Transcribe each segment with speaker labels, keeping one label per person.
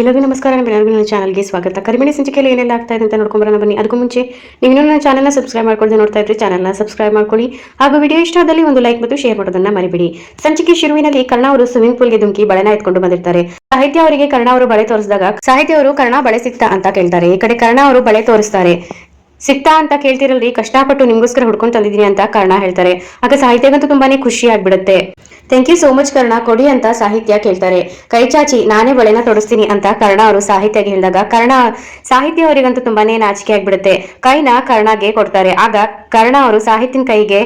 Speaker 1: ಎಲ್ಲರಿಗೂ ನಮಸ್ಕಾರ. ನಮ್ಮ ಎಲ್ಲರಿಗೂ ನನ್ನ ಚಾನಲ್ಗೆ ಸ್ವಾಗತ. ಕರಿಮಣಿ ಸಂಚಿಕೆಯಲ್ಲಿ ಏನೆಲ್ಲ ಆಗ್ತಾ ಇದೆ ಅಂತ ನೋಡ್ಕೊಂಬರೋಣ ಬನ್ನಿ. ಅದಕ್ಕೂ ಮುಂಚೆ ನೀವು ನನ್ನ ಚಾನಲ್ನ ಸಬ್ಸ್ಕ್ರೈಬ್ ಮಾಡ್ಕೊಳ್ಳದೆ ನೋಡ್ತಾ ಇದ್ರೆ ಚಾನಲ್ನ ಸಬ್ಸ್ಕ್ರೈಬ್ ಮಾಡ್ಕೊಳ್ಳಿ. ಹಾಗೂ ವಿಡಿಯೋ ಇಷ್ಟ ಆದಲ್ಲಿ ಒಂದು ಲೈಕ್ ಮತ್ತು ಶೇರ್ ಮಾಡೋದನ್ನ ಮರಿಬಿಡಿ. ಸಂಚಿಕೆ ಶುರುವಿನಲ್ಲಿ ಕರ್ಣ ಅವರು ಸ್ವಿಮ್ಮಿಂಗ್ ಪೂಲ್ಗೆ ಧುಮುಕಿ, ಬಳೆನ ಎತ್ಕೊಂಡು ಬಂದಿರ್ತಾರೆ. ಸಾಹಿತ್ಯ ಅವರಿಗೆ ಕರ್ಣ ಅವರು ಬಳೆ ತೋರಿಸಿದಾಗ, ಸಾಹಿತ್ಯ ಅವರು ಕರ್ಣ ಬಳೆ ಸಿಕ್ತಾ ಅಂತ ಕೇಳ್ತಾರೆ. ಈ ಕಡೆ ಕರ್ಣ ಅವರು ಬಳೆ ತೋರಿಸ್ತಾರೆ. ಸಿಕ್ತಾ ಅಂತ ಕೇಳ್ತಿರಲ್ರಿ, ಕಷ್ಟಪಟ್ಟು ನಿಮ್ಗೋಸ್ಕರ ಹುಡ್ಕೊಂಡ್ ತಂದಿದ್ದೀನಿ ಅಂತ ಕರ್ಣ ಹೇಳ್ತಾರೆ. ಆಗ ಸಾಹಿತ್ಯಗಂತೂ ತುಂಬಾನೇ ಖುಷಿ ಆಗ್ಬಿಡುತ್ತೆ. Thank you so much Karna, ಕೊಡಿ ಅಂತ ಸಾಹಿತ್ಯ ಕೇಳ್ತಾರೆ. ಕೈ ಚಾಚಿ, ನಾನೇ ಬಳೆನ ತೊಡಸ್ತೀನಿ ಅಂತ ಕರ್ಣ ಅವರು ಸಾಹಿತ್ಯಗೆ ಹೇಳಿದಾಗ ಕರ್ಣ, ಸಾಹಿತ್ಯ ಅವರಿಗಂತೂ ತುಂಬಾನೇ ನಾಚಿಕೆ ಆಗ್ಬಿಡುತ್ತೆ. ಕೈನ ಕರ್ಣಗೆ ಕೊಡ್ತಾರೆ. ಆಗ ಕರ್ಣ ಅವರು ಸಾಹಿತ್ಯನ ಕೈಗೆ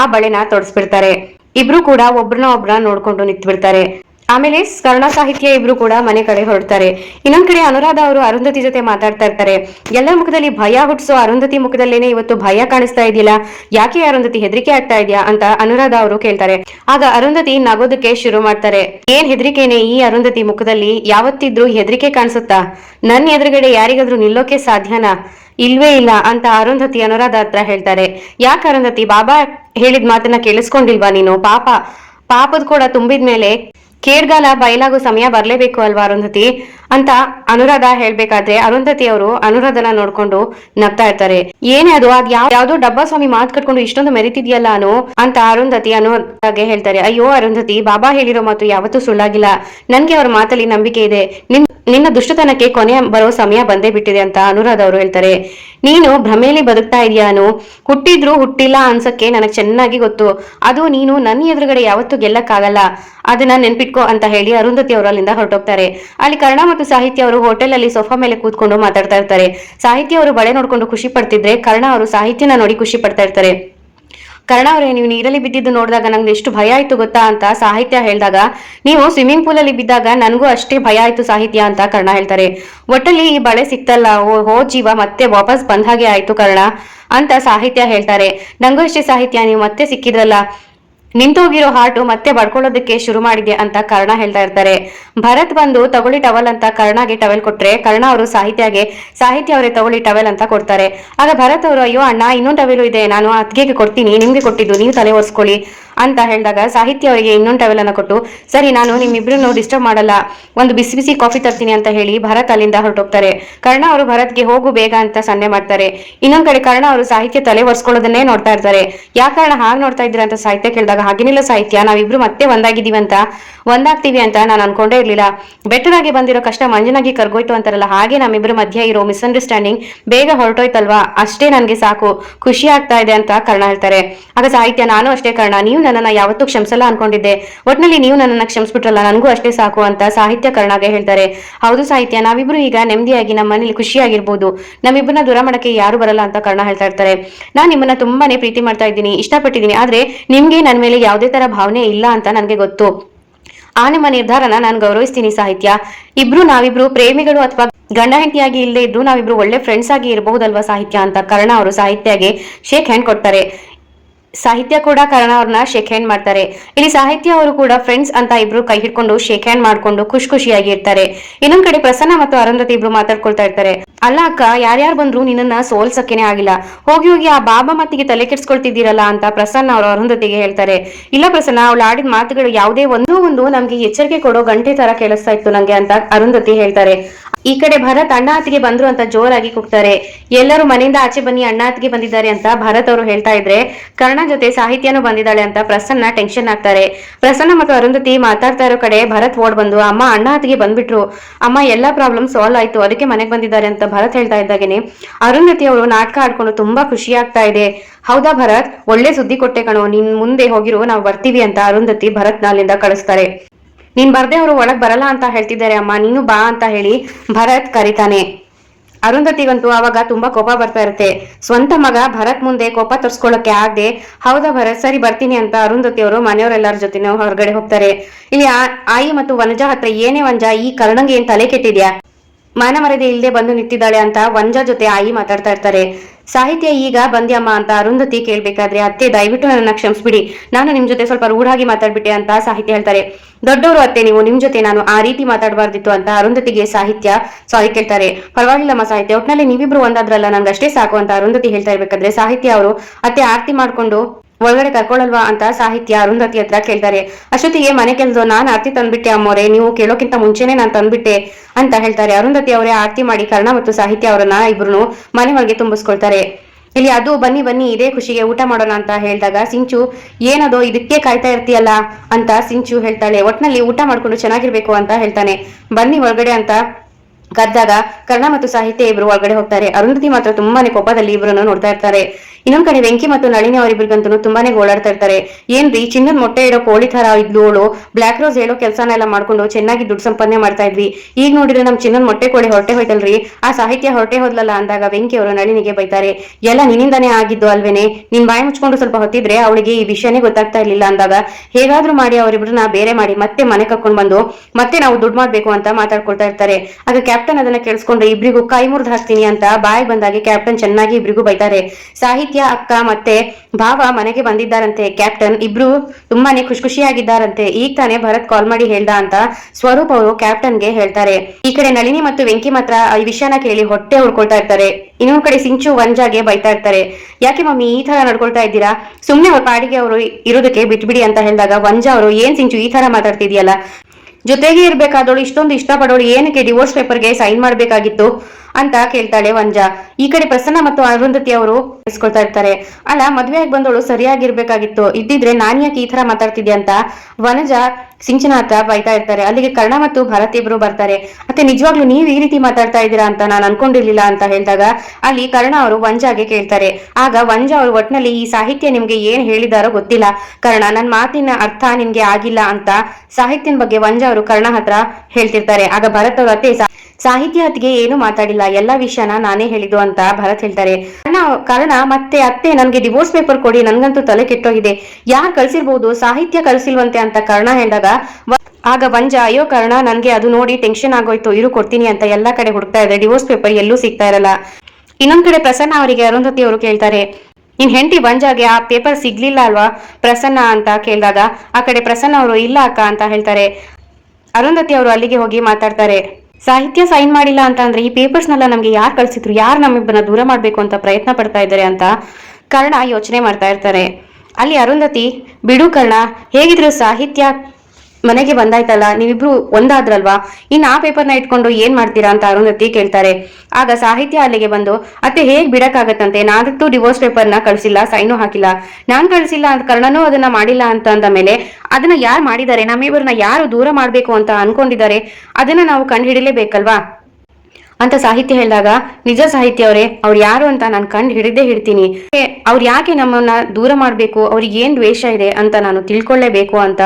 Speaker 1: ಆ ಬಳೆನ ತೊಡಸ್ಬಿಡ್ತಾರೆ. ಇಬ್ರು ಕೂಡ ಒಬ್ರನ್ನ ಒಬ್ರನ್ನ ನೋಡ್ಕೊಂಡು ನಿಂತು ಬಿಡ್ತಾರೆ ಆಮೇಲೆ ಕರ್ಣ ಸಾಹಿತ್ಯ ಇಬ್ರು ಕೂಡ ಮನೆ ಕಡೆ ಹೊರಡ್ತಾರೆ. ಇನ್ನೊಂದ್ ಕಡೆ ಅನುರಾಧ ಅವರು ಅರುಂಧತಿ ಜೊತೆ ಮಾತಾಡ್ತಾ ಇರ್ತಾರೆ. ಎಲ್ಲರ ಮುಖದಲ್ಲಿ ಭಯ ಹುಟ್ಟಿಸೋ ಅರುಂಧತಿ ಮುಖದಲ್ಲೇನೆ ಇವತ್ತು ಭಯ ಕಾಣಿಸ್ತಾ ಇದೆಯಲ್ಲ? ಯಾಕೆ ಅರುಂಧತಿ ಹೆದರಿಕೆ ಆಗ್ತಾ ಇದೆಯಾ ಅಂತ ಅನುರಾಧ ಅವರು ಕೇಳ್ತಾರೆ. ಆಗ ಅರುಂಧತಿ ನಗೋದಕ್ಕೆ ಶುರು ಮಾಡ್ತಾರೆ. ಏನ್ ಹೆದರಿಕೆನೆ ಈ ಅರುಂಧತಿ ಮುಖದಲ್ಲಿ? ಯಾವತ್ತಿದ್ರೂ ಹೆದರಿಕೆ ಕಾಣಿಸುತ್ತಾ? ನನ್ನ ಎದುರುಗಡೆ ಯಾರಿಗಾದ್ರೂ ನಿಲ್ಲೋಕೆ ಸಾಧ್ಯನಾ? ಇಲ್ವೇ ಇಲ್ಲ ಅಂತ ಅರುಂಧತಿ ಅನುರಾಧ ಹತ್ರ ಹೇಳ್ತಾರೆ. ಯಾಕೆ ಅರುಂಧತಿ? ಬಾಬಾ ಹೇಳಿದ ಮಾತನ್ನ ಕೇಳಿಸ್ಕೊಂಡಿಲ್ವಾ ನೀನು? ಪಾಪ, ಪಾಪದ ಕೂಡ ತುಂಬಿದ್ಮೇಲೆ ಕೇಡ್ಗಾಲ ಬಯಲಾಗೋ ಸಮಯ ಬರ್ಲೇಬೇಕು ಅಲ್ವಾ ಅರುಂಧತಿ? ಅಂತ ಅನುರಾಧ ಹೇಳ್ಬೇಕಾದ್ರೆ ಅರುಂಧತಿ ಅವರು ಅನುರಾಧನ ನೋಡ್ಕೊಂಡು ನಗ್ತಾ ಇರ್ತಾರೆ. ಏನೇ ಅದು, ಅದ್ ಯಾವ ಯಾವ್ದೋ ಡಬ್ಬಾ ಸ್ವಾಮಿ ಮಾತ್ ಕಟ್ಕೊಂಡು ಇಷ್ಟೊಂದು ಮೆರಿತಿದ್ಯಲ್ಲ ಅನು ಅಂತ ಅರುಂಧತಿ ಅನುರಾಧಗೆ ಹೇಳ್ತಾರೆ. ಅಯ್ಯೋ ಅರುಂಧತಿ, ಬಾಬಾ ಹೇಳಿರೋ ಮಾತು ಯಾವತ್ತೂ ಸುಳ್ಳಾಗಿಲ್ಲ. ನನ್ಗೆ ಅವ್ರ ಮಾತಲ್ಲಿ ನಂಬಿಕೆ ಇದೆ. ನಿನ್ ನಿನ್ನ ದುಷ್ಟತನಕ್ಕೆ ಕೊನೆ ಬರೋ ಸಮಯ ಬಂದೇ ಬಿಟ್ಟಿದೆ ಅಂತ ಅನುರಾಧ ಅವರು ಹೇಳ್ತಾರೆ. ನೀನು ಭ್ರಮೆಯಲ್ಲಿ ಬದುಕ್ತಾ ಇದೀಯಾ ಅನು ಹುಟ್ಟಿದ್ರು ಹುಟ್ಟಿಲ್ಲ ಅನ್ಸಕ್ಕೆ ನನಗೆ ಚೆನ್ನಾಗಿ ಗೊತ್ತು. ಅದು ನೀನು ನನ್ನ ಎದುರುಗಡೆ ಯಾವತ್ತೂ ಗೆಲ್ಲಕ್ಕಾಗಲ್ಲ. ಅದನ್ನ ನೆನ್ಪಿಟ್ಕೋ ಅಂತ ಹೇಳಿ ಅರುಂಧತಿ ಅವರು ಅಲ್ಲಿಂದ ಹೊರಟೋಗ್ತಾರೆ. ಅಲ್ಲಿ ಕರ್ಣ ಮತ್ತು ಸಾಹಿತ್ಯ ಅವರು ಹೋಟೆಲ್ ಅಲ್ಲಿ ಸೋಫಾ ಮೇಲೆ ಕೂತ್ಕೊಂಡು ಮಾತಾಡ್ತಾ ಇರ್ತಾರೆ. ಸಾಹಿತ್ಯ ಅವರು ಬಳೆ ನೋಡ್ಕೊಂಡು ಖುಷಿ ಪಡ್ತಿದ್ರೆ ಕರ್ಣ ಅವರು ಸಾಹಿತ್ಯನ ನೋಡಿ ಖುಷಿ ಪಡ್ತಾ ಇರ್ತಾರೆ. ಕರ್ಣ ಅವರೇ, ನೀವು ನೀರಲ್ಲಿ ಬಿದ್ದಿದ್ದು ನೋಡಿದಾಗ ನಂಗೆ ಎಷ್ಟು ಭಯ ಆಯ್ತು ಗೊತ್ತಾ ಅಂತ ಸಾಹಿತ್ಯ ಹೇಳಿದಾಗ, ನೀವು ಸ್ವಿಮ್ಮಿಂಗ್ ಪೂಲ್ ಅಲ್ಲಿ ಬಿದ್ದಾಗ ನನಗೂ ಅಷ್ಟೇ ಭಯ ಆಯ್ತು ಸಾಹಿತ್ಯ ಅಂತ ಕರ್ಣ ಹೇಳ್ತಾರೆ. ಒಟ್ಟಲ್ಲಿ ಈ ಬಳೆ ಸಿಕ್ತಲ್ಲ ಹೋ, ಜೀವ, ಮತ್ತೆ ವಾಪಸ್ ಬಂದ ಹಾಗೆ ಆಯ್ತು ಕರ್ಣ ಅಂತ ಸಾಹಿತ್ಯ ಹೇಳ್ತಾರೆ. ನಂಗೂ ಅಷ್ಟೇ ಸಾಹಿತ್ಯ, ನೀವು ಮತ್ತೆ ಸಿಕ್ಕಿದ್ರಲ್ಲ. ನಿಂತೋಗಿರೋ ಹಾರ್ಟು ಮತ್ತೆ ಬಡ್ಕೊಳ್ಳೋದಕ್ಕೆ ಶುರು ಮಾಡಿದೆ ಅಂತ ಕರ್ಣ ಹೇಳ್ತಾ ಇರ್ತಾರೆ. ಭರತ್ ಬಂದು ತಗೊಳ್ಳಿ ಟವಲ್ ಅಂತ ಕರ್ಣಾಗೆ ಟವೆಲ್ ಕೊಟ್ರೆ ಕರ್ಣ ಅವರು ಸಾಹಿತ್ಯಗೆ ಸಾಹಿತ್ಯ ಅವರೇ ತಗೊಳ್ಳಿ ಟವೆಲ್ ಅಂತ ಕೊಡ್ತಾರೆ. ಆಗ ಭರತ್ ಅವರು, ಅಯ್ಯೋ ಅಣ್ಣ, ಇನ್ನೊಂದು ಟವೆಲು ಇದೆ. ನಾನು ಅದ್ಗೆ ಕೊಡ್ತೀನಿ. ನಿಮ್ಗೆ ಕೊಟ್ಟಿದ್ದು. ನೀವು ತಲೆ ಒರೆಸ್ಕೊಳ್ಳಿ. ಅಂತ ಹೇಳಿದಾಗ ಸಾಹಿತ್ಯ ಅವರಿಗೆ ಇನ್ನೊಂದು ಟವೆಲ್ ಅನ್ನು ಕೊಟ್ಟು, ಸರಿ, ನಾನು ನಿಮ್ಮಿಬ್ಬರನ್ನು ಡಿಸ್ಟರ್ಬ್ ಮಾಡಲ್ಲ, ಒಂದು ಬಿಸಿ ಬಿಸಿ ಕಾಫಿ ತರ್ತೀನಿ ಅಂತ ಹೇಳಿ ಭರತ್ ಅಲ್ಲಿಂದ ಹೊರಟೋಗ್ತಾರೆ. ಕರ್ಣ ಅವರು ಭರತ್ಗೆ ಹೋಗು ಬೇಗ ಅಂತ ಸನ್ನೆ ಮಾಡ್ತಾರೆ. ಇನ್ನೊಂದ್ ಕಡೆ ಕರ್ಣ ಅವರು ಸಾಹಿತ್ಯ ತಲೆ ಒರೆಸ್ಕೊಳ್ಳೋದನ್ನೇ ನೋಡ್ತಾ ಇರ್ತಾರೆ. ಯಾಕೆ ಕಾರಣ ಹಾಗೆ ನೋಡ್ತಾ ಇದ್ದೀರಾ ಅಂತ ಸಾಹಿತ್ಯ ಕೇಳಿದಾಗ, ಹಾಗೇನಿಲ್ಲ ಸಾಹಿತ್ಯ, ನಾವಿಬ್ರು ಮತ್ತೆ ಒಂದಾಗಿದ್ದೀವಿ ಅಂತ, ಒಂದಾಗ್ತೀವಿ ಅಂತ ನಾನು ಅನ್ಕೊಂಡೇ ಇರ್ಲಿಲ್ಲ. ಬೆಟರ್ ಆಗಿ ಬಂದಿರೋ ಕಷ್ಟ ಮಂಜನಾಗಿ ಕರ್ಗೋಯ್ತು ಅಂತಾರಲ್ಲ, ಹಾಗೆ ನಮ್ಮಿಬ್ರ ಮಧ್ಯೆ ಇರೋ ಮಿಸ್ಅಂಡರ್ಸ್ಟ್ಯಾಂಡಿಂಗ್ ಬೇಗ ಹೊರಟೋಯ್ತಲ್ವಾ? ಅಷ್ಟೇ ನನ್ಗೆ ಸಾಕು, ಖುಷಿ ಆಗ್ತಾ ಇದೆ ಅಂತ ಕರ್ಣ ಹೇಳ್ತಾರೆ. ಆಗ ಸಾಹಿತ್ಯ, ನಾನು ಅಷ್ಟೇ ಕರ್ಣ, ನೀವು ನನ್ನನ್ನ ಯಾವತ್ತೂ ಕ್ಷಮಿಸಲ್ಲ ಅನ್ಕೊಂಡಿದ್ದೆ. ಒಟ್ನಲ್ಲಿ ನೀವು ನನ್ನನ್ನ ಕ್ಷಮಿಸ್ಬಿಟ್ರಲ್ಲ, ನನಗೂ ಅಷ್ಟೇ ಸಾಕು ಅಂತ ಸಾಹಿತ್ಯ ಕರ್ಣಗೆ ಹೇಳ್ತಾರೆ. ಹೌದು ಸಾಹಿತ್ಯ, ನಾವಿಬ್ರು ಈಗ ನೆಮ್ಮದಿಯಾಗಿ ನಮ್ಮ ಮನೇಲಿ ಖುಷಿಯಾಗಿರ್ಬೋದು. ನಮ್ಮಿಬ್ಬರನ್ನ ದೂರ ಮಾಡಕ್ಕೆ ಯಾರು ಬರಲ್ಲ ಅಂತ ಕರ್ಣ ಹೇಳ್ತಾ ಇರ್ತಾರೆ. ನಾನು ನಿಮ್ಮನ್ನ ತುಂಬಾನೇ ಪ್ರೀತಿ ಮಾಡ್ತಾ ಇದ್ದೀನಿ, ಇಷ್ಟಪಟ್ಟಿದ್ದೀನಿ, ಆದ್ರೆ ನಿಮ್ಗೆ ನನ್ನ ಮೇಲೆ ಯಾವುದೇ ತರ ಭಾವನೆ ಇಲ್ಲ ಅಂತ ನನಗೆ ಗೊತ್ತು. ಆ ನಿಮ್ಮ ನಿರ್ಧಾರನ ನಾನು ಗೌರವಿಸ್ತೀನಿ ಸಾಹಿತ್ಯ. ಇಬ್ರು ನಾವಿಬ್ರು ಪ್ರೇಮಿಗಳು ಅಥವಾ ಗಂಡ ಹೆಂಡತಿಯಾಗಿ ಇಲ್ಲದೆ ಇದ್ರು ನಾವಿಬ್ರು ಒಳ್ಳೆ ಫ್ರೆಂಡ್ಸ್ ಆಗಿ ಇರಬಹುದಲ್ವಾ ಸಾಹಿತ್ಯ ಅಂತ ಕರ್ಣ ಅವರು ಸಾಹಿತ್ಯಗೆ ಶೇಕ್ ಹ್ಯಾಂಡ್ ಕೊಡ್ತಾರೆ. ಸಾಹಿತ್ಯ ಕೂಡ ಕರಣ ಅವ್ರನ್ನ ಶೇಕ್ ಹ್ಯಾಂಡ್ ಮಾಡ್ತಾರೆ. ಇಲ್ಲಿ ಸಾಹಿತ್ಯ ಅವರು ಕೂಡ ಫ್ರೆಂಡ್ಸ್ ಅಂತ ಇಬ್ರು ಕೈ ಹಿಡ್ಕೊಂಡು ಶೇಕ್ ಹ್ಯಾಂಡ್ ಮಾಡ್ಕೊಂಡು ಖುಷಿ ಖುಷಿಯಾಗಿ ಇರ್ತಾರೆ. ಇನ್ನೊಂದ್ ಕಡೆ ಪ್ರಸನ್ನ ಮತ್ತು ಅರುಂಧತಿ ಇಬ್ರು ಮಾತಾಡ್ಕೊಳ್ತಾ ಇರ್ತಾರೆ. ಅಲ್ಲ ಅಕ್ಕ, ಯಾರ್ಯಾರು ಬಂದ್ರು ನಿನ್ನನ್ನ ಸೋಲ್ಸಕ್ಕೇನೆ ಆಗಿಲ್ಲ. ಹೋಗಿ ಹೋಗಿ ಆ ಬಾಬಾ ಮಾತಿಗೆ ತಲೆ ಕೆಡ್ಸ್ಕೊಳ್ತಿದ್ದೀರಲ್ಲ ಅಂತ ಪ್ರಸನ್ನ ಅವರು ಅರುಂಧತಿಗೆ ಹೇಳ್ತಾರೆ. ಇಲ್ಲ ಪ್ರಸನ್ನ, ಅವಳು ಆಡಿದ ಮಾತುಗಳು ಯಾವುದೇ ಒಂದು ಒಂದು ನಮ್ಗೆ ಎಚ್ಚರಿಕೆ ಕೊಡೋ ಗಂಟೆ ತರ ಕೇಳಿಸ್ತಾ ಇತ್ತು ನಂಗೆ ಅಂತ ಅರುಂಧತಿ ಹೇಳ್ತಾರೆ. ಈ ಕಡೆ ಭರತ್ ಅಣ್ಣಾತಿಗೆ ಬಂದ್ರು ಅಂತ ಜೋರಾಗಿ ಕೂಗ್ತಾರೆ. ಎಲ್ಲರೂ ಮನೆಯಿಂದ ಆಚೆ ಬನ್ನಿ, ಅಣ್ಣಾತಿಗೆ ಬಂದಿದ್ದಾರೆ ಅಂತ ಭರತ್ ಅವರು ಹೇಳ್ತಾ ಇದ್ರೆ ಕರ್ಣ ಜೊತೆ ಸಾಹಿತ್ಯನೂ ಬಂದಿದ್ದಾಳೆ ಅಂತ ಪ್ರಸನ್ನ ಟೆನ್ಷನ್ ಆಗ್ತಾರೆ. ಪ್ರಸನ್ನ ಮತ್ತು ಅರುಂಧತಿ ಮಾತಾಡ್ತಾ ಇರೋ ಕಡೆ ಭರತ್ ಓಡ್ ಬಂದು, ಅಮ್ಮ, ಅಣ್ಣಾತಿಗೆ ಬಂದ್ಬಿಟ್ರು. ಅಮ್ಮ, ಎಲ್ಲಾ ಪ್ರಾಬ್ಲಮ್ ಸಾಲ್ವ್ ಆಯ್ತು. ಅದಕ್ಕೆ ಮನೆಗೆ ಬಂದಿದ್ದಾರೆ ಅಂತ ಭರತ್ ಹೇಳ್ತಾ ಇದ್ದಾಗೇನೆ. ಅರುಂಧತಿ ಅವರು ನಾಟಕ ಆಡ್ಕೊಂಡು ತುಂಬಾ ಖುಷಿ ಆಗ್ತಾ ಇದೆ. ಹೌದಾ ಭರತ್? ಒಳ್ಳೆ ಸುದ್ದಿ ಕೊಟ್ಟೆ ಕಣೋ. ನಿನ್ ಮುಂದೆ ಹೋಗಿರು, ನಾವು ಬರ್ತೀವಿ ಅಂತ ಅರುಂಧತಿ ಭರತ್ ಅಲ್ಲಿಂದ ಕಳಿಸ್ತಾರೆ. ನೀನ್ ಬರ್ದೆ ಅವರು ಒಳಗ್ ಬರಲ್ಲ ಅಂತ ಹೇಳ್ತಿದ್ದಾರೆ ಅಮ್ಮ. ನೀನು ಬಾ ಅಂತ ಹೇಳಿ ಭರತ್ ಕರಿತಾನೆ. ಅರುಂಧತಿಗಂತೂ ಅವಾಗ ತುಂಬಾ ಕೋಪ ಬರ್ತಾ ಇರುತ್ತೆ. ಸ್ವಂತ ಮಗ ಭರತ್ ಮುಂದೆ ಕೋಪ ತರ್ಸ್ಕೊಳ್ಳಕ್ಕೆ ಆಗದೆ, ಹೌದಾ ಭರತ್, ಸರಿ ಬರ್ತೀನಿ ಅಂತ ಅರುಂಧತಿ ಅವರು ಮನೆಯವರೆಲ್ಲರ ಜೊತೆ ಹೊರಗಡೆ ಹೋಗ್ತಾರೆ. ಇಲ್ಲಿ ಆಯಿ ಮತ್ತು ವನಜಾ ಹತ್ರ ಏನೇ ವಂಜಾ ಈ ಕರ್ಣಂಗೆ ಏನ್ ತಲೆ ಕೆಟ್ಟಿದ್ಯಾ? ಮಾನ ಮರದೆ ಇಲ್ಲದೆ ಬಂದು ನಿಂತಿದ್ದಾಳೆ ಅಂತ ವಂಜಾ ಜೊತೆ ಆಯಿ ಮಾತಾಡ್ತಾ ಇರ್ತಾರೆ. ಸಾಹಿತ್ಯ ಈಗ ಬಂದ್ಯಮ್ಮ ಅಂತ ಅರುಂಧತಿ ಕೇಳ್ಬೇಕಾದ್ರೆ, ಅತ್ತೆ ದಯವಿಟ್ಟು ನನ್ನ ಕ್ಷಮಿಸ್ಬಿಡಿ. ನಾನು ನಿಮ್ ಜೊತೆ ಸ್ವಲ್ಪ ರೂಢಾಗಿ ಮಾತಾಡ್ಬಿಟ್ಟೆ ಅಂತ ಸಾಹಿತ್ಯ ಹೇಳ್ತಾರೆ. ದೊಡ್ಡವರು ಅತ್ತೆ ನೀವು, ನಿಮ್ ಜೊತೆ ನಾನು ಆ ರೀತಿ ಮಾತಾಡಬಾರ್ದಿತ್ತು ಅಂತ ಅರುಂಧತಿಗೆ ಸಾಹಿತ್ಯ ಸಾರಿ ಕೇಳ್ತಾರೆ. ಪರವಾಗಿಲ್ಲಮ್ಮ ಸಾಹಿತ್ಯ, ಒಟ್ನಲ್ಲಿ ನೀವಿಬ್ರು ಒಂದಾದ್ರಲ್ಲ ನಂಗೆ ಅಷ್ಟೇ ಸಾಕು ಅಂತ ಅರುಂಧತಿ ಹೇಳ್ತಾ ಇರ್ಬೇಕಾದ್ರೆ ಸಾಹಿತ್ಯ ಅವರು ಅತ್ತೆ ಆರ್ತಿ ಮಾಡ್ಕೊಂಡು ಒಳಗಡೆ ಕರ್ಕೊಳ್ಳಲ್ವಾ ಅಂತ ಸಾಹಿತ್ಯ ಅರುಂಧತಿ ಹತ್ರ ಕೇಳ್ತಾರೆ. ಅಷ್ಟೊತ್ತಿಗೆ ಮನೆ ಕೆಲಸ, ನಾನು ಆರ್ತಿ ತಂದ್ಬಿಟ್ಟೆ ಅಮ್ಮೋರೆ, ನೀವು ಕೇಳೋಕ್ಕಿಂತ ಮುಂಚೆನೆ ನಾನು ತಂದ್ಬಿಟ್ಟೆ ಅಂತ ಹೇಳ್ತಾರೆ. ಅರುಂಧತಿ ಅವರೇ ಆರ್ತಿ ಮಾಡಿ ಕರ್ಣ ಮತ್ತು ಸಾಹಿತ್ಯ ಅವರನ್ನ ಇಬ್ರು ಮನೆ ಒಳಗೆ ತುಂಬಿಸ್ಕೊಳ್ತಾರೆ. ಇಲ್ಲಿ ಅದು ಬನ್ನಿ ಬನ್ನಿ, ಇದೇ ಖುಷಿಗೆ ಊಟ ಮಾಡೋಣ ಅಂತ ಹೇಳಿದಾಗ ಸಿಂಚು, ಏನದು, ಇದಕ್ಕೆ ಕಾಯ್ತಾ ಇರ್ತೀಯಲ್ಲ? ಅಂತ ಸಿಂಚು ಹೇಳ್ತಾಳೆ. ಒಟ್ನಲ್ಲಿ ಊಟ ಮಾಡ್ಕೊಂಡು ಚೆನ್ನಾಗಿರ್ಬೇಕು ಅಂತ ಹೇಳ್ತಾನೆ. ಬನ್ನಿ ಒಳಗಡೆ ಅಂತ ಕದ್ದಾಗ ಕರ್ಣ ಮತ್ತು ಸಾಹಿತ್ಯ ಇಬ್ರು ಒಳಗಡೆ ಹೋಗ್ತಾರೆ. ಅರುಂಧತಿ ಮಾತ್ರ ತುಂಬಾನೇ ಕೋಪದಲ್ಲಿ ಇಬ್ರನ್ನು ನೋಡ್ತಾ ಇರ್ತಾರೆ. ಇನ್ನೊಂದ್ ಕಡೆ ವೆಂಕಿ ಮತ್ತು ನಳಿನಿ ಅವರಿಬ್ರಿಗಂತೂ ತುಂಬಾನೇ ಗೋಳಾಡ್ತಾ ಇರ್ತಾರೆ. ಏನ್ರಿ ಚಿನ್ನದ ಮೊಟ್ಟೆ ಇಡೋ ಕೋಳಿ ತರ ಇದ್ಲೋಳು ಬ್ಲಾಕ್ ರೋಸ್ ಹೇಳೋ ಕೆಲಸನೆಲ್ಲ ಮಾಡ್ಕೊಂಡು ಚೆನ್ನಾಗಿ ದುಡ್ಡು ಸಂಪಾದನೆ ಮಾಡ್ತಾ ಇದ್ವಿ. ಈಗ ನೋಡಿದ್ರೆ ನಮ್ ಚಿನ್ನದ ಮೊಟ್ಟೆ ಕೋಳಿ ಹೊರಟೆ ಹೋಯ್ತಲ್ರಿ. ಆ ಸಾಹಿತ್ಯ ಹೊರಟೆ ಹೋದ್ಲಲ್ಲ ಅಂದಾಗ ವೆಂಕಿ ಅವರು ನಳಿನಿಗೆ ಬೈತಾರೆ, ಎಲ್ಲ ನಿನ್ನಿಂದಾನೇ ಆಗಿದ್ದು ಅಲ್ವೇನೆ? ನಿನ್ ಬಾಯಿ ಮುಚ್ಕೊಂಡು ಸ್ವಲ್ಪ ಹೊತ್ತಿದ್ರೆ ಅವಳಿಗೆ ಈ ವಿಷಯನೇ ಗೊತ್ತಾಗ್ತಾ ಇರ್ಲಿಲ್ಲ ಅಂದಾಗ ಹೇಗಾದ್ರೂ ಮಾಡಿ ಅವರಿಬ್ರನ್ನ ಬೇರೆ ಮಾಡಿ ಮತ್ತೆ ಮನೆ ಕರ್ಕೊಂಡ್ ಬಂದು ಮತ್ತೆ ನಾವು ದುಡ್ಡು ಮಾಡ್ಬೇಕು ಅಂತ ಮಾತಾಡ್ಕೊಳ್ತಾ ಇರ್ತಾರೆ. ಆಗ ಕ್ಯಾಪ್ಟನ್ ಅದನ್ನ ಕೇಳಿಸ್ಕೊಂಡ್ರೆ ಇಬ್ರಿಗೂ ಕೈ ಮುರಿದು ಹಾಕ್ತೀನಿ ಅಂತ ಬಾಯಿ ಬಂದಾಗ ಕ್ಯಾಪ್ಟನ್ ಚೆನ್ನಾಗಿ ಇಬ್ರಿಗೂ ಬೈತಾರೆ. ಸಾಹಿತ್ಯ ಅಕ್ಕ ಮತ್ತೆ ಭಾವ ಮನೆಗೆ ಬಂದಿದ್ದಾರಂತೆ. ಕ್ಯಾಪ್ಟನ್, ಇಬ್ರು ತುಂಬಾನೇ ಖುಷಿ ಖುಷಿಯಾಗಿದ್ದಾರಂತೆ. ಈಗ ತಾನೇ ಭರತ್ ಕಾಲ್ ಮಾಡಿ ಹೇಳ್ದ ಅಂತ ಸ್ವರೂಪ್ ಅವರು ಕ್ಯಾಪ್ಟನ್ಗೆ ಹೇಳ್ತಾರೆ. ಈ ಕಡೆ ನಳಿನಿ ಮತ್ತು ವೆಂಕಿ ಮಾತ್ರ ಈ ವಿಷಯನ ಕೇಳಿ ಹೊಟ್ಟೆ ಹುಡ್ಕೊಳ್ತಾ ಇರ್ತಾರೆ. ಇನ್ನೊಂದ್ ಕಡೆ ಸಿಂಚು ವಂಜಾಗೆ ಬೈತಾ ಇರ್ತಾರೆ. ಯಾಕೆ ಮಮ್ಮಿ ಈ ತರ ನಡ್ಕೊಳ್ತಾ ಇದ್ದೀರಾ? ಸುಮ್ನೆ ಅವ್ರ ಪಾಡಿಗೆ ಅವರು ಇರೋದಕ್ಕೆ ಬಿಟ್ಬಿಡಿ ಅಂತ ಹೇಳಿದಾಗ ವಂಜಾ ಅವರು, ಏನ್ ಸಿಂಚು ಈ ತರ ಮಾತಾಡ್ತಿದ್ಯಲ್ಲ? ಜೊತೆಗೆ ಇರ್ಬೇಕಾದವಳು ಇಷ್ಟೊಂದು ಇಷ್ಟಪಡೋಳು, ಏನಕ್ಕೆ ಡಿವೋರ್ಸ್ ಪೇಪರ್ಗೆ ಸೈನ್ ಮಾಡ್ಬೇಕಾಗಿತ್ತು? ಅಂತ ಕೇಳ್ತಾಳೆ ವಂಜಾ. ಈ ಕಡೆ ಪ್ರಸನ್ನ ಮತ್ತು ಅರುಂಧತಿ ಅವರು ಇಸ್ಕೊಳ್ತಾ ಇರ್ತಾರೆ. ಅಲ್ಲ, ಮದ್ವೆ ಆಗಿ ಬಂದವಳು ಸರಿಯಾಗಿರ್ಬೇಕಾಗಿತ್ತು. ಇದ್ದಿದ್ರೆ ನಾನ್ ಯಾಕೆ ಈ ತರ ಮಾತಾಡ್ತಿದ್ದೆ ಅಂತ ವನಜ ಸಿಂಚನ ಹತ್ರ ಬೈತಾ ಇರ್ತಾರೆ. ಅಲ್ಲಿಗೆ ಕರ್ಣ ಮತ್ತು ಭರತ್ ಇಬ್ರು ಬರ್ತಾರೆ. ಮತ್ತೆ ನಿಜವಾಗ್ಲೂ ನೀವ್ ಈ ರೀತಿ ಮಾತಾಡ್ತಾ ಇದ್ದೀರಾ ಅಂತ ನಾನು ಅನ್ಕೊಂಡಿರ್ಲಿಲ್ಲ ಅಂತ ಹೇಳಿದಾಗ ಅಲ್ಲಿ ಕರ್ಣ ಅವರು ವಂಜಾಗೆ ಕೇಳ್ತಾರೆ. ಆಗ ವಂಜಾ ಅವರು ಒಟ್ನಲ್ಲಿ ಈ ಸಾಹಿತ್ಯ ನಿಮ್ಗೆ ಏನ್ ಹೇಳಿದಾರೋ ಗೊತ್ತಿಲ್ಲ. ಕರ್ಣ, ನನ್ ಮಾತಿನ ಅರ್ಥ ನಿಮ್ಗೆ ಆಗಿಲ್ಲ ಅಂತ ಸಾಹಿತ್ಯನ ಬಗ್ಗೆ ವಂಜ ಅವರು ಕರ್ಣ ಹತ್ರ ಹೇಳ್ತಿರ್ತಾರೆ. ಆಗ ಭರತ್ ಅವರು ಅತ್ತೆ ಸಾಹಿತ್ಯ ಹತ್ತಿಗೆ ಏನು ಮಾತಾಡಿಲ್ಲ, ಎಲ್ಲಾ ವಿಷಯನ ನಾನೇ ಹೇಳಿದ್ದು ಅಂತ ಭರತ್ ಹೇಳ್ತಾರೆ. ಕಾರಣ ಮತ್ತೆ ಅತ್ತೆ ನನ್ಗೆ ಡಿವೋರ್ಸ್ ಪೇಪರ್ ಕೊಡಿ, ನನ್ಗಂತೂ ತಲೆ ಕೆಟ್ಟೋಗಿದೆ. ಯಾರ್ ಕಳ್ಸಿರ್ಬಹುದು ಸಾಹಿತ್ಯ ಕಳ್ಸಿಲ್ವಂತೆ ಅಂತ ಕರ್ಣ ಹೇಳಿದಾಗ ಆಗ ವಂಜ, ಅಯ್ಯೋ ಕರ್ಣ, ನನ್ಗೆ ಅದು ನೋಡಿ ಟೆನ್ಷನ್ ಆಗೋಯ್ತು, ಇರು ಕೊಡ್ತೀನಿ ಅಂತ ಎಲ್ಲಾ ಕಡೆ ಹುಡುಕ್ತಾ ಇದೆ ಡಿವೋರ್ಸ್ ಪೇಪರ್ ಎಲ್ಲೂ ಸಿಗ್ತಾ ಇರಲ್ಲ. ಇನ್ನೊಂದ್ ಕಡೆ ಪ್ರಸನ್ನ ಅವರಿಗೆ ಅರುಂಧತಿ ಅವರು ಕೇಳ್ತಾರೆ, ನಿನ್ ಹೆಂಡತಿ ಬಂಜಾಗೆ ಆ ಪೇಪರ್ ಸಿಗ್ಲಿಲ್ಲ ಅಲ್ವಾ? ಪ್ರಸನ್ನ ಅಂತ ಕೇಳಿದಾಗ, ಆ ಕಡೆ ಪ್ರಸನ್ನ ಅವರು, ಇಲ್ಲ ಅಕ್ಕ ಅಂತ ಹೇಳ್ತಾರೆ. ಅರುಂಧತಿ ಅವರು ಅಲ್ಲಿಗೆ ಹೋಗಿ ಮಾತಾಡ್ತಾರೆ. ಸಾಹಿತ್ಯ ಸೈನ್ ಮಾಡಿಲ್ಲ ಅಂತ ಅಂದ್ರೆ ಈ ಪೇಪರ್ಸ್ನೆಲ್ಲ ನಮ್ಗೆ ಯಾರು ಕಳ್ಸಿದ್ರು? ಯಾರು ನಮ್ಮಿಬ್ಬರನ್ನ ದೂರ ಮಾಡ್ಬೇಕು ಅಂತ ಪ್ರಯತ್ನ ಪಡ್ತಾ ಇದ್ದಾರೆ ಅಂತ ಕರ್ಣ ಯೋಚನೆ ಮಾಡ್ತಾ ಇರ್ತಾರೆ. ಅಲ್ಲಿ ಅರುಂಧತಿ, ಬಿಡು ಕರ್ಣ, ಹೇಗಿದ್ರು ಸಾಹಿತ್ಯ ಮನೆಗೆ ಬಂದಾಯ್ತಲ್ಲ, ನೀವಿಬ್ರು ಒಂದಾದ್ರಲ್ವಾ? ಇನ್ನು ಆ ಪೇಪರ್ನ ಇಟ್ಕೊಂಡು ಏನ್ ಮಾಡ್ತೀರಾ ಅಂತ ಅರುಂಧತಿ ಕೇಳ್ತಾರೆ. ಆಗ ಸಾಹಿತ್ಯ ಅಲ್ಲಿಗೆ ಬಂದು, ಅತ್ತೆ, ಹೇಗ್ ಬಿಡಕ್ಕಾಗತ್ತಂತೆ? ನಾನಂತೂ ಡಿವೋರ್ಸ್ ಪೇಪರ್ನ ಕಳಿಸಿಲ್ಲ ಸೈನು ಹಾಕಿಲ್ಲ. ನಾನ್ ಕಳಿಸಿಲ್ಲ ಅಂತ ಕರ್ಣನೂ ಅದನ್ನ ಮಾಡಿಲ್ಲ ಅಂತ ಅಂದ ಮೇಲೆ, ಅದನ್ನ ಯಾರು ಮಾಡಿದ್ದಾರೆ? ನಮ್ಮಿಬ್ಬರನ್ನ ಯಾರು ದೂರ ಮಾಡ್ಬೇಕು ಅಂತ ಅನ್ಕೊಂಡಿದ್ದಾರೆ? ಅದನ್ನ ನಾವು ಕಂಡುಹಿಡಿಲೇಬೇಕಲ್ವಾ? ಅಂತ ಸಾಹಿತ್ಯ ಹೇಳಿದಾಗ, ನಿಜ ಸಾಹಿತ್ಯ ಅವರೇ ಅವ್ರು ಯಾರು ಅಂತ ನಾನು ಕಂಡು ಹಿಡಿದೇ ಹಿಡ್ತೀನಿ. ಅವ್ರು ಯಾಕೆ ನಮ್ಮನ್ನ ದೂರ ಮಾಡಬೇಕು? ಅವ್ರಿಗೆ ಏನ್ ದ್ವೇಷ ಇದೆ ಅಂತ ನಾನು ತಿಳ್ಕೊಳ್ಳೇಬೇಕು ಅಂತ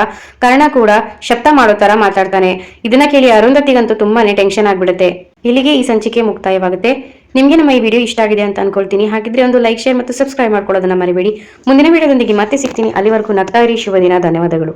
Speaker 1: ಕರ್ಣ ಕೂಡ ಶಬ್ದ ಮಾಡೋ ತರ ಮಾತಾಡ್ತಾನೆ. ಇದನ್ನ ಕೇಳಿ ಅರುಂಧತಿಗಂತೂ ತುಂಬಾನೇ ಟೆನ್ಷನ್ ಆಗ್ಬಿಡುತ್ತೆ. ಇಲ್ಲಿಗೆ ಈ ಸಂಚಿಕೆ ಮುಕ್ತಾಯವಾಗುತ್ತೆ. ನಿಮಗೆ ನಮ್ಮ ಈ ವಿಡಿಯೋ ಇಷ್ಟ ಆಗಿದೆ ಅಂತ ಅನ್ಕೊಳ್ತೀನಿ. ಹಾಗಿದ್ರೆ ಒಂದು ಲೈಕ್, ಶೇರ್ ಮತ್ತು ಸಬ್ಸ್ಕ್ರೈಬ್ ಮಾಡ್ಕೊಳ್ಳೋದನ್ನ ಮರಿಬೇಡಿ. ಮುಂದಿನ ವಿಡಿಯೋದೊಂದಿಗೆ ಮತ್ತೆ ಸಿಗ್ತೀನಿ. ಅಲ್ಲಿವರೆಗೂ ನಗ್ತಾ ಇರಿ. ಶುಭ ದಿನ. ಧನ್ಯವಾದಗಳು.